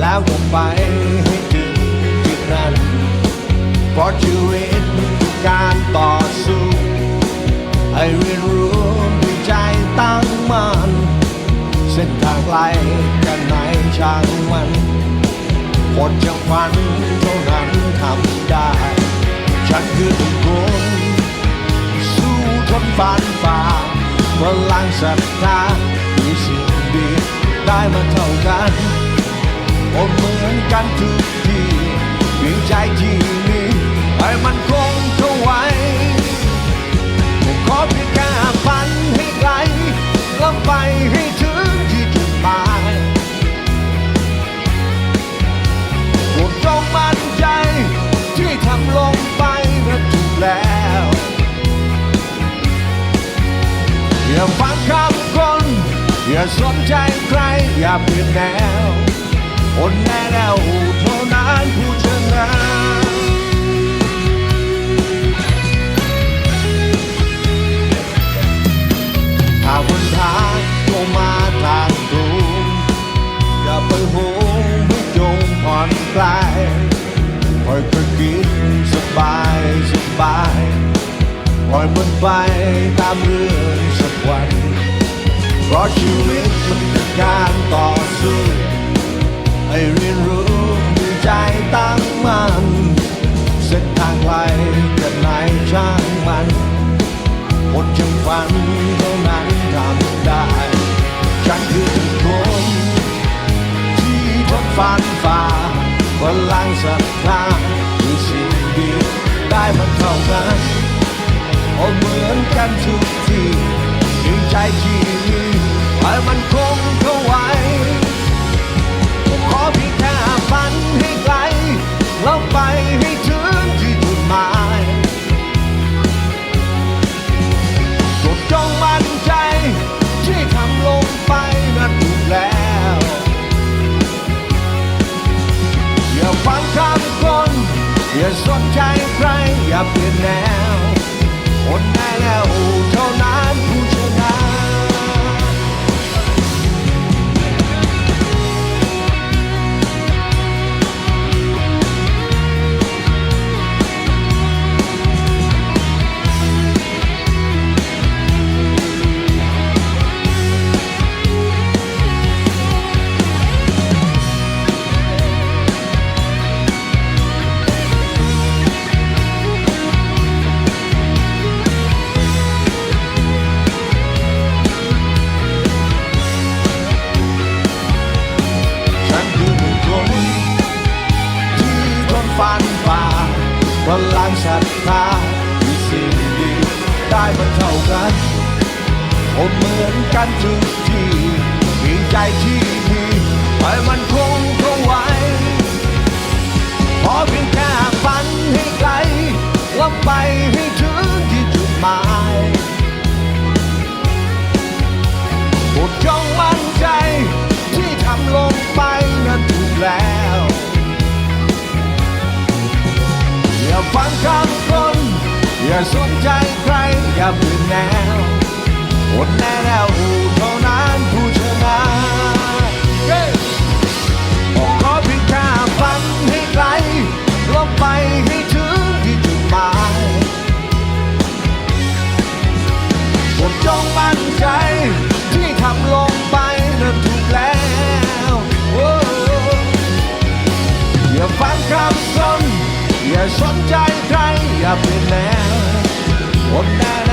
แล้วก็ไปให้ถึงจุดนั้นเพราะชีวิตคือการต่อสู้ให้เรียนรู้ด้วยใจตั้งมั่นเส้นทางไกลกันไหนช่างมันคนจะฝันเท่านั้นทำได้ ฉันคือทุกคนสู้ทนฝันฝ่าพลังศรัทธา ทุกทีเพียงใจที่มีให้มันคงเท่าไว้ขอเพียงแค่ฝันให้ไกลแล้วไปให้ถึงที่จุดหมายโปรดจงมั่นใจที่ทำลงไปนั้นถูกแล้วอย่าฟังคำคนอย่าสนใจใครอย่าเปลี่ยนแนว คนแน่แนวเท่านั้นผู้ชนะหากวันทางโทรมาทางตรงอย่าไปโหงให้จงผ่อนคลายปล่อยก็คิดสบายสบายปล่อยมันไปตามเรื่องสักวันเพราะชีวิตมันคือการต่อสู้ ทางไกลกันไหนช่างมันหมดจังฝันเท่านั้นทำได้ ฉันคือคนที่ทนฝันฝ่าพลังศรัทธาคือสิ่งดีได้มาเท่ากันอ้เหมือนกันทุกทีมีใจที่มีให้มัน อย่าสนใจใครอย่าเปลี่ยนแนวคนแน่แล้วเท่านั้นผู้ พลังศรัทธามีสิ่งดีได้มาเท่ากันผมเหมือนกันทุกทีมีใจที่ดีไปมันคงคงไว้ขอเพียงแค่ฝันให้ไกลแล้วไปให้ถึงที่จุดหมาย คำคน อย่าสนใจใคร อย่าเปลี่ยนแนวอดแน่แนวเท่านั้น แล้ววันนั้น